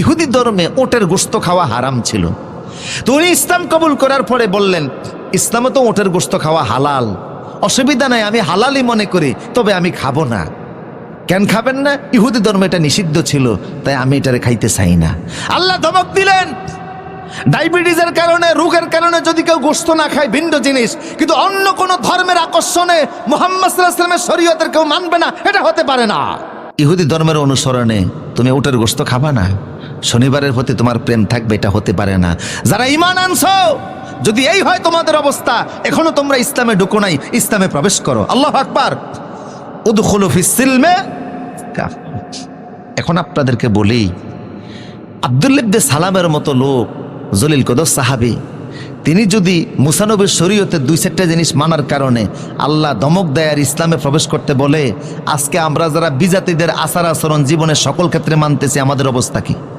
ইহুদি ধর্মে ওটের গোস্ত খাওয়া হারাম ছিল। তো উনি ইসলাম কবুল করার পরে বললেন, ইসলামে তো ওটের গোস্ত খাওয়া হালাল। অসুবিধা নাই, আমি হালালই মনে করি, তবে আমি খাব না। কেন খাবেন না? ইহুদি ধর্মে এটা নিষিদ্ধ ছিল, তাই আমি এটারে খাইতে চাই না। আল্লাহ ধমক দিলেন। ডায়াবেটিসের কারণে, রোগের কারণে যদি কেউ গোস্ত না খায়, ভিন্ন জিনিস। কিন্তু অন্য কোন ধর্মের আকর্ষণে মোহাম্মদ শরীয়তের কেউ মানবে না, এটা হতে পারে না। ইহুদি ধর্মের অনুসরণে তুমি ওটার গোস্ত খাবা না? শনিবারের প্রতি তোমার প্রেম থাকবে, এটা হতে পারে না। যারা ইমান আনছো, যদি এই হয় তোমাদের অবস্থা, এখনও তোমরা ইসলামে ঢুকো নাই, ইসলামে প্রবেশ করো। আল্লাহ আকবার। এখন আপনাদেরকে বলি আবদুল্লিবদে সালামের মতো লোক, জলিল কদর সাহাবি, তিনি যদি মুসানবের শরীয়তে দুই চারটা জিনিস মানার কারণে আল্লাহ দমক দেয় আর ইসলামে প্রবেশ করতে বলে, আজকে আমরা যারা বিজাতিদের আচার আচরণ জীবনের সকল ক্ষেত্রে মানতেছি, আমাদের অবস্থা কি?